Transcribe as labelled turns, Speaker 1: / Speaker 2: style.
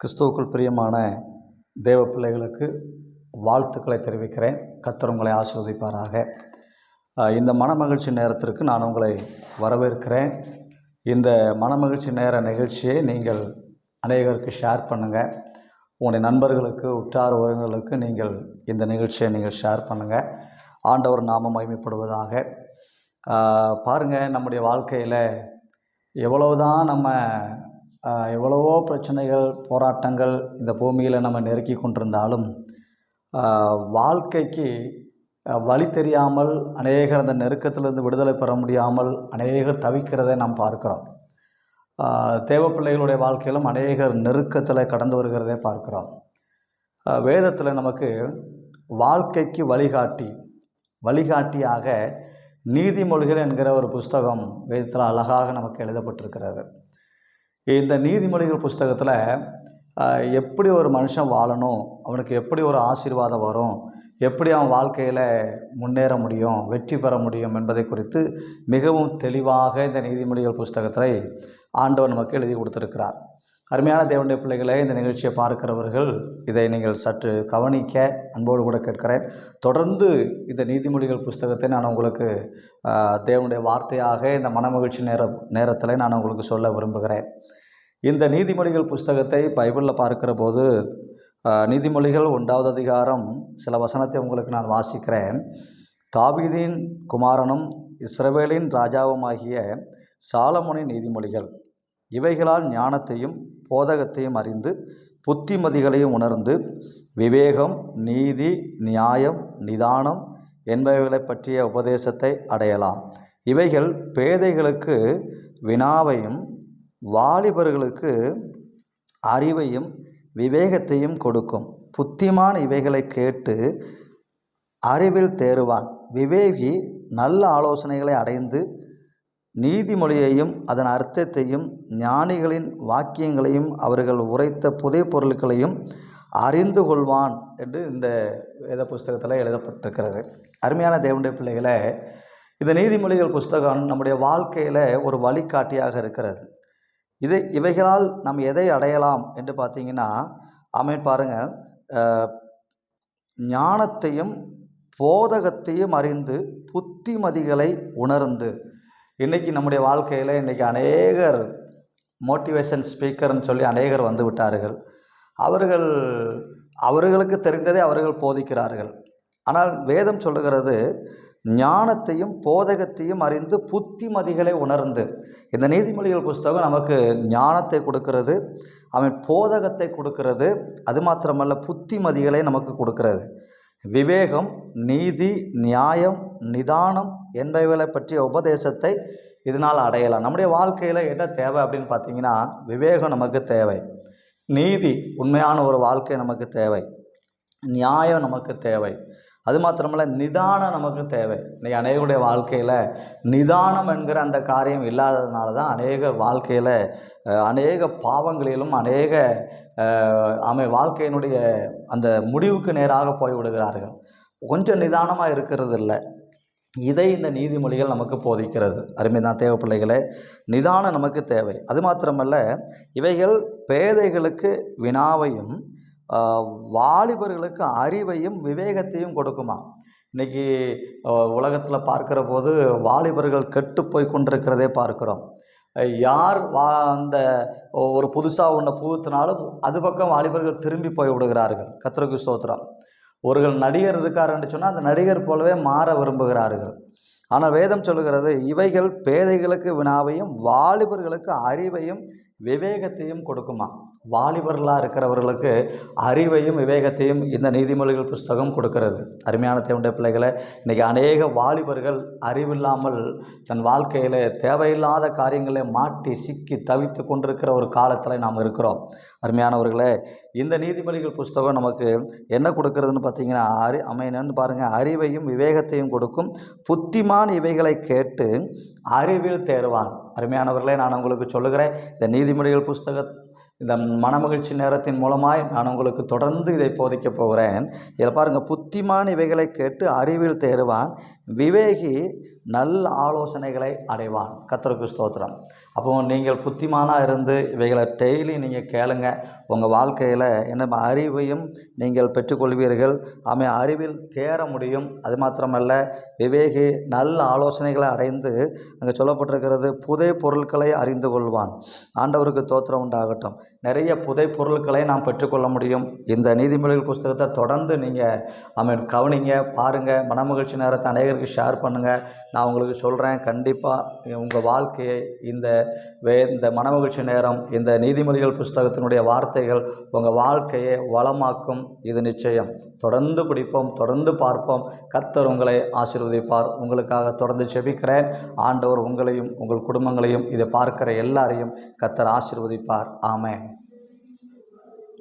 Speaker 1: கிறிஸ்துவுக்குள் பிரியமான தேவ பிள்ளைகளுக்கு வாழ்த்துக்களை தெரிவிக்கிறேன். கத்தர் உங்களை ஆசீர்வதிப்பாராக. இந்த மனமகிழ்ச்சி நேரத்திற்கு நான் உங்களை வரவேற்கிறேன். இந்த மனமகிழ்ச்சி நேர நிகழ்ச்சியை நீங்கள் அநேகருக்கு ஷேர் பண்ணுங்கள் உங்களுடைய நண்பர்களுக்கு உற்றார் உறவினர்களுக்கு நீங்கள் இந்த நிகழ்ச்சியை நீங்கள் ஷேர் பண்ணுங்கள் ஆண்டவர் நாம மகிமைப்படுவதாக. பாருங்கள் பாருங்க நம்முடைய வாழ்க்கையில் எவ்வளவுதான் நம்ம எவ்வளவோ பிரச்சனைகள் போராட்டங்கள் இந்த பூமியில் நம்ம நெருக்கி கொண்டிருந்தாலும் வாழ்க்கைக்கு வழி தெரியாமல் அநேகர் அந்த நெருக்கத்திலிருந்து விடுதலை பெற முடியாமல் அநேகர் தவிக்கிறதை நாம் பார்க்கிறோம். தேவப்பிள்ளைகளுடைய தேவ பிள்ளைகளுடைய வாழ்க்கையிலும் அநேகர் நெருக்கத்தில் கடந்து வருகிறதை பார்க்கிறோம். வேதத்தில் நமக்கு வாழ்க்கைக்கு வழிகாட்டி வழிகாட்டியாக நீதிமொழிகள் என்கிற ஒரு புஸ்தகம் வேதத்தில் அழகாக நமக்கு எழுதப்பட்டிருக்கிறது. இந்த நீதிமொழிகள் புஸ்தகத்தில் எப்படி ஒரு மனுஷன் வாழணும் அவனுக்கு எப்படி ஒரு ஆசீர்வாதம் வரும் எப்படி அவன் வாழ்க்கையில் முன்னேற முடியும் வெற்றி பெற முடியும் என்பதை குறித்து மிகவும் தெளிவாக இந்த நீதிமொழிகள் புஸ்தகத்தை ஆண்டவர் நமக்கு எழுதி கொடுத்துருக்கிறார். அருமையான தேவனுடைய பிள்ளைகளை இந்த நிகழ்ச்சியை பார்க்கிறவர்கள் இதை நீங்கள் சற்று கவனிக்க அன்போடு கூட கேட்கிறேன். தொடர்ந்து இந்த நீதிமொழிகள் புஸ்தகத்தை நான் உங்களுக்கு தேவனுடைய வார்த்தையாக இந்த மனமகிழ்ச்சி நேர நேரத்தில் நான் உங்களுக்கு சொல்ல விரும்புகிறேன். இந்த நீதிமொழிகள் புஸ்தகத்தை பைபிளில் பார்க்கிற போது நீதிமொழிகள் ஒன்றாவது அதிகாரம் சில வசனத்தை உங்களுக்கு நான் வாசிக்கிறேன். தாபீதின் குமாரனும் இஸ்ரவேலின் ராஜாவுமாகிய சாலமோனின் நீதிமொழிகள். இவைகளால் ஞானத்தையும் போதகத்தையும் அறிந்து புத்திமதிகளையும் உணர்ந்து விவேகம் நீதி நியாயம் நிதானம் என்பவைகளைப் பற்றிய உபதேசத்தை அடையலாம். இவைகள் பேதைகளுக்கு வினாவையும் வாலிபர்களுக்கு அறிவையும் விவேகத்தையும் கொடுக்கும். புத்திமான் இவைகளை கேட்டு அறிவில் தேறுவான். விவேகி நல்ல ஆலோசனைகளை அடைந்து நீதிமொழியையும் அதன் அர்த்தத்தையும் ஞானிகளின் வாக்கியங்களையும் அவர்கள் உரைத்த புதை பொருட்களையும் அறிந்து கொள்வான் என்று இந்த வேத புஸ்தகத்தில் எழுதப்பட்டிருக்கிறது. அருமையான தேவனுடைய பிள்ளைகளை இந்த நீதிமொழிகள் புஸ்தகம் நம்முடைய வாழ்க்கையில் ஒரு வழிகாட்டியாக இருக்கிறது. இதை இவைகளால் நாம் எதை அடையலாம் என்று பார்த்தீங்கன்னா ஆமென் பாருங்கள் ஞானத்தையும் போதகத்தையும் அறிந்து புத்திமதிகளை உணர்ந்து இன்றைக்கி நம்முடைய வாழ்க்கையில் இன்றைக்கி அநேகர் மோட்டிவேஷன் ஸ்பீக்கர்னு சொல்லி அநேகர் வந்து விட்டார்கள். அவர்கள் அவர்களுக்கு தெரிந்ததை அவர்கள் போதிக்கிறார்கள். ஆனால் வேதம் சொல்லுகிறது ஞானத்தையும் போதகத்தையும் அறிந்து புத்திமதிகளை உணர்ந்து. இந்த நீதிமொழிகள் புஸ்தகம் நமக்கு ஞானத்தை கொடுக்கிறது அவன் போதகத்தை கொடுக்கிறது அது மாத்திரமல்ல புத்திமதிகளை நமக்கு கொடுக்கிறது. விவேகம் நீதி நியாயம் நிதானம் என்பவைகளை பற்றிய உபதேசத்தை இதனால் அடையலாம். நம்முடைய வாழ்க்கையில் என்ன தேவை அப்படின்னு பார்த்தீங்கன்னா விவேகம் நமக்கு தேவை. நீதி உண்மையான ஒரு வாழ்க்கை நமக்கு தேவை. நியாயம் நமக்கு தேவை. அது மாத்திரமல்ல நிதானம் நமக்கு தேவை. இன்றைக்கி அநேகருடைய வாழ்க்கையில் நிதானம் என்கிற அந்த காரியம் இல்லாததுனால தான் அநேக வாழ்க்கையில் அநேக பாவங்களிலும் அநேக அமை ஆமை வாழ்க்கையினுடைய அந்த முடிவுக்கு நேராக போய் விடுகிறார்கள் கொஞ்சம் நிதானமாக இருக்கிறது இல்லை இதை இந்த நீதிமொழிகள் நமக்கு போதிக்கிறது. அருமைதான் தேவ பிள்ளைகளே நிதானம் நமக்கு தேவை. அது மாத்திரமல்ல இவைகள் பேதைகளுக்கு வினாவையும் வாலிபர்களுக்கு அறிவையும் விவேகத்தையும் கொடுக்குமா? இன்னைக்கு உலகத்தில் பார்க்கிற போது வாலிபர்கள் கெட்டு போய் கொண்டிருக்கிறதே பார்க்கிறோம். யார் வா அந்த ஒரு புதுசாக ஒன்றை புகுத்தினாலும் அது பக்கம் வாலிபர்கள் திரும்பி போய் விடுகிறார்கள். கத்திரக்கு சோத்திரம் ஒருகள் நடிகர் இருக்காருன்னு சொன்னால் அந்த நடிகர் போலவே மாற விரும்புகிறார்கள். ஆனால் வேதம் சொல்லுகிறது இவைகள் பேதைகளுக்கு வினாவையும் வாலிபர்களுக்கு அறிவையும் விவேகத்தையும் கொடுக்குமா? வாலிபர்களாக இருக்கிறவர்களுக்கு அறிவையும் விவேகத்தையும் இந்த நீதிமொழிகள் புஸ்தகம் கொடுக்கிறது. அருமையான தேவனுடைய பிள்ளைகளை இன்றைக்கி அநேக வாலிபர்கள் அறிவில்லாமல் தன் வாழ்க்கையில் தேவையில்லாத காரியங்களை மாட்டி சிக்கி தவித்து கொண்டிருக்கிற ஒரு காலத்தில் நாம் இருக்கிறோம். அருமையானவர்களே இந்த நீதிமொழிகள் புஸ்தகம் நமக்கு என்ன கொடுக்கறதுன்னு பார்த்தீங்கன்னா அறி அமைனன்னு பாருங்கள் அறிவையும் விவேகத்தையும் கொடுக்கும். புத்திமான் இவைகளை கேட்டு அறிவில் தேர்வான் அருமையானவர்களே நான் உங்களுக்கு சொல்லுகிறேன் இந்த நீதிமொழிகள் புஸ்தக இந்த மனமகிழ்ச்சி நேரத்தின் மூலமாய் நான் உங்களுக்கு தொடர்ந்து இதை போதிக்கப் போகிறேன். இதில் பாருங்கள் புத்திமான் இவைகளை கேட்டு அறிவில் தேறுவான். விவேகி நல்ல ஆலோசனைகளை அடைவான். கத்தருக்கு ஸ்தோத்திரம். அப்போ நீங்கள் புத்திமானாக இருந்து இவைகளை டெய்லி நீங்கள் கேளுங்க. உங்கள் வாழ்க்கையில் என்ன அறிவையும் நீங்கள் பெற்றுக்கொள்வீர்கள். ஆமை அறிவில் தேர முடியும். அது மாத்திரமல்ல விவேகி நல்ல ஆலோசனைகளை அடைந்து அங்கே சொல்லப்பட்டிருக்கிறது புதை பொருட்களை அறிந்து கொள்வான். ஆண்டவருக்கு தோத்திரம் உண்டாகட்டும். நிறைய புதை பொருட்களை நாம் பெற்றுக்கொள்ள முடியும். இந்த நீதிமொழிகள் புஸ்தகத்தை தொடர்ந்து நீங்கள் ஆமீன் கவனிங்க பாருங்கள் மனமகிழ்ச்சி நேரத்தை அநேகருக்கு ஷேர் பண்ணுங்கள் நான் உங்களுக்கு சொல்கிறேன் கண்டிப்பாக உங்கள் வாழ்க்கையை இந்த வே இந்த மனமகிழ்ச்சி நேரம் இந்த நீதிமொழிகள் புஸ்தகத்தினுடைய வார்த்தைகள் உங்கள் வாழ்க்கையை வளமாக்கும். இது நிச்சயம். தொடர்ந்து பிடிப்போம் தொடர்ந்து பார்ப்போம். கத்தர் உங்களை ஆசீர்வதிப்பார். உங்களுக்காக தொடர்ந்து செபிக்கிறேன். ஆண்டவர் உங்களையும் உங்கள் குடும்பங்களையும் இதை பார்க்கிற எல்லாரையும் கத்தர் ஆசீர்வதிப்பார். ஆமேன்.